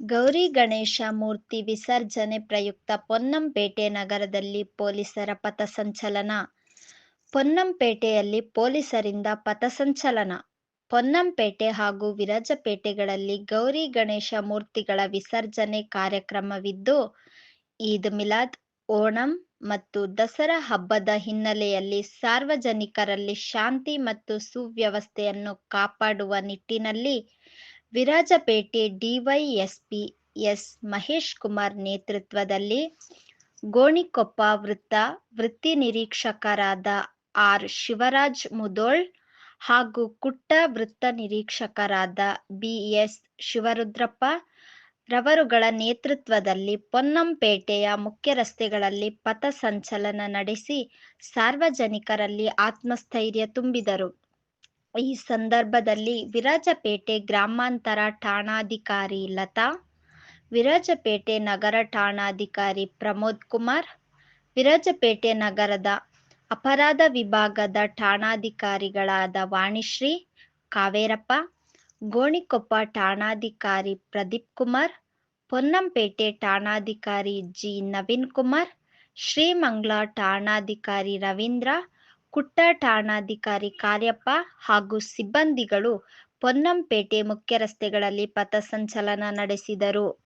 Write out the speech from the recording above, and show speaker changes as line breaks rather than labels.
ಗೌರಿ ಗಣೇಶ ಮೂರ್ತಿ ವಿಸರ್ಜನೆ ಪ್ರಯುಕ್ತ ಪೊನ್ನಂಪೇಟೆ ನಗರದಲ್ಲಿ ಪೊಲೀಸರ ಪಥಸಂಚಲನ ಪೊನ್ನಂಪೇಟೆಯಲ್ಲಿ ಪೊಲೀಸರಿಂದ ಪಥಸಂಚಲನ ಪೊನ್ನಂಪೇಟೆ ಹಾಗೂ ವಿರಾಜಪೇಟೆಗಳಲ್ಲಿ ಗೌರಿ ಗಣೇಶ ಮೂರ್ತಿಗಳ ವಿಸರ್ಜನೆ ಕಾರ್ಯಕ್ರಮವಿದ್ದು, ಈದ್ ಮಿಲಾದ್, ಓಣಂ ಮತ್ತು ದಸರಾ ಹಬ್ಬದ ಹಿನ್ನೆಲೆಯಲ್ಲಿ ಸಾರ್ವಜನಿಕರಲ್ಲಿ ಶಾಂತಿ ಮತ್ತು ಸುವ್ಯವಸ್ಥೆಯನ್ನು ಕಾಪಾಡುವ ನಿಟ್ಟಿನಲ್ಲಿ ವಿರಾಜಪೇಟೆ ಡಿವೈಎಸ್ಪಿ ಎಸ್ ಮಹೇಶ್ ಕುಮಾರ್ ನೇತೃತ್ವದಲ್ಲಿ ಗೋಣಿಕೊಪ್ಪ ವೃತ್ತ ವೃತ್ತಿ ನಿರೀಕ್ಷಕರಾದ ಆರ್ ಶಿವರಾಜ್ ಮುದೋಳ್ ಹಾಗೂ ಕುಟ್ಟ ವೃತ್ತ ನಿರೀಕ್ಷಕರಾದ ಬಿಎಸ್ ಶಿವರುದ್ರಪ್ಪ ರವರುಗಳ ನೇತೃತ್ವದಲ್ಲಿ ಪೊನ್ನಂಪೇಟೆಯ ಮುಖ್ಯ ರಸ್ತೆಗಳಲ್ಲಿ ಪಥಸಂಚಲನ ನಡೆಸಿ ಸಾರ್ವಜನಿಕರಲ್ಲಿ ಆತ್ಮಸ್ಥೈರ್ಯ ತುಂಬಿದರು. ಈ ಸಂದರ್ಭದಲ್ಲಿ ವಿರಾಜಪೇಟೆ ಗ್ರಾಮಾಂತರ ಠಾಣಾಧಿಕಾರಿ ಲತಾ, ವಿರಾಜಪೇಟೆ ನಗರ ಠಾಣಾಧಿಕಾರಿ ಪ್ರಮೋದ್ ಕುಮಾರ್, ವಿರಾಜಪೇಟೆ ನಗರದ ಅಪರಾಧ ವಿಭಾಗದ ಠಾಣಾಧಿಕಾರಿಗಳಾದ ವಾಣಿಶ್ರೀ ಕಾವೇರಪ್ಪ, ಗೋಣಿಕೊಪ್ಪ ಠಾಣಾಧಿಕಾರಿ ಪ್ರದೀಪ್ ಕುಮಾರ್, ಪೊನ್ನಂಪೇಟೆ ಠಾಣಾಧಿಕಾರಿ ಜಿ ನವೀನ್ ಕುಮಾರ್, ಶ್ರೀಮಂಗ್ಲ ಠಾಣಾಧಿಕಾರಿ ರವೀಂದ್ರ ಕುಟ್ಟ ಠಾಣಾಧಿಕಾರಿ ಕಾರ್ಯಪ್ಪ ಹಾಗೂ ಸಿಬ್ಬಂದಿಗಳು ಪೊನ್ನಂಪೇಟೆ ಮುಖ್ಯ ರಸ್ತೆಗಳಲ್ಲಿ ಪಥಸಂಚಲನ ನಡೆಸಿದರು.